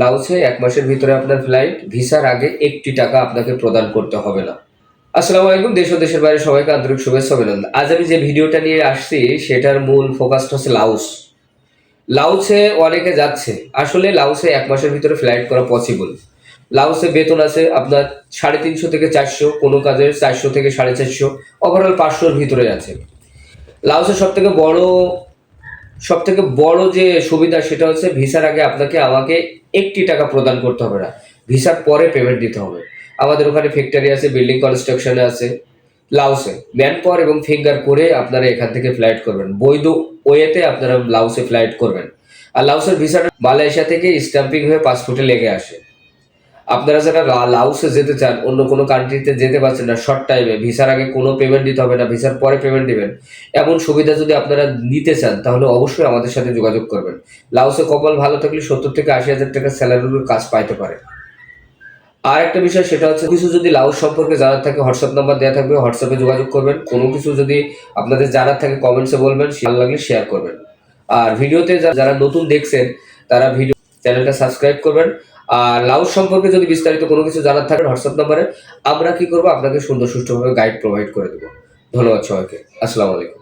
লাউসে এক মাসের ভিতরে আপনার ফ্লাইট ভিসার আগে একটি টাকা আপনাকে প্রদান করতে হবে না। আসসালামু আলাইকুম, দেশ ও দেশের বাইরে সবাইকে আন্তরিক শুভেচ্ছা অভিনন্দন। আজ আমি যে ভিডিওটা নিয়ে আসছি, সেটার মূল ফোকাসটা হচ্ছে লাউস লাউসে অনেকে যাচ্ছে। আসলে লাউসে এক মাসের ভিতরে ফ্লাইট করা পসিবল লাউসে বেতন আছে আপনার সাড়ে তিনশো থেকে চারশো, কোনো কাজের চারশো থেকে সাড়ে চারশো ওভারঅল পাঁচশোর ভিতরে আছে। লাউসের সব থেকে বড় সব থেকে বড় যে সুবিধা সেটা হচ্ছে ভিসার আগে আপনাকে আমাকে একটি টাকা প্রদান করতে হবে না। ভিসার পরে পেমেন্ট দিতে হবে। আমাদের ওখানে ফ্যাক্টরি আছে বিল্ডিং কনস্ট্রাকশনে আছে লাউসে ম্যান পাওয়ার এবং ফিঙ্গার করে আপনারা এখান থেকে ফ্লাইট করবেন। বৈধ ওয়েতে আপনারা লাউসে ফ্লাইট করবেন। আর লাউসের ভিসাটা মালয়েশিয়া থেকে স্ট্যাম্পিং হয়ে পাসপোর্টে লেগে আসে। আপনারা যারা লাউসে যেতে চান, অন্য কোনো কান্ট্রিতে যেতে পারছেন না শর্ট টাইমে ভিসার আগে কোনো পেমেন্ট দিতে হবে না ভিসার পরে পেমেন্ট দিবেন। এমন সুবিধা যদি আপনারা নিতে চান, তাহলে অবশ্যই আমাদের সাথে যোগাযোগ করবেন। লাউসে কপাল ভালো থাকলে সত্তর থেকে আশি হাজার টাকা স্যালারির কাজ পাইতে পারে। আর একটা বিষয় সেটা হচ্ছে, কিছু যদি লাউস সম্পর্কে জানার থাকে হোয়াটসঅ্যাপ নাম্বার দেওয়া থাকবে হোয়াটসঅ্যাপে যোগাযোগ করবেন। কোনো কিছু যদি আপনাদের জানার থাকে কমেন্টসে বলবেন ভালো লাগলে শেয়ার করবেন। আর ভিডিওতে যারা নতুন দেখছেন, তারা ভিডিও চ্যানেলটা সাবস্ক্রাইব করবেন। আর লাউজ সম্পর্কে যদি বিস্তারিত কোনো কিছু জানার থাকে হোয়াটসঅ্যাপ নাম্বারে, আমরা কি করব? আপনাকে সুন্দর সুষ্ঠুভাবে গাইড প্রোভাইড করে দেবো। ধন্যবাদ সবাইকে। আসসালামু আলাইকুম।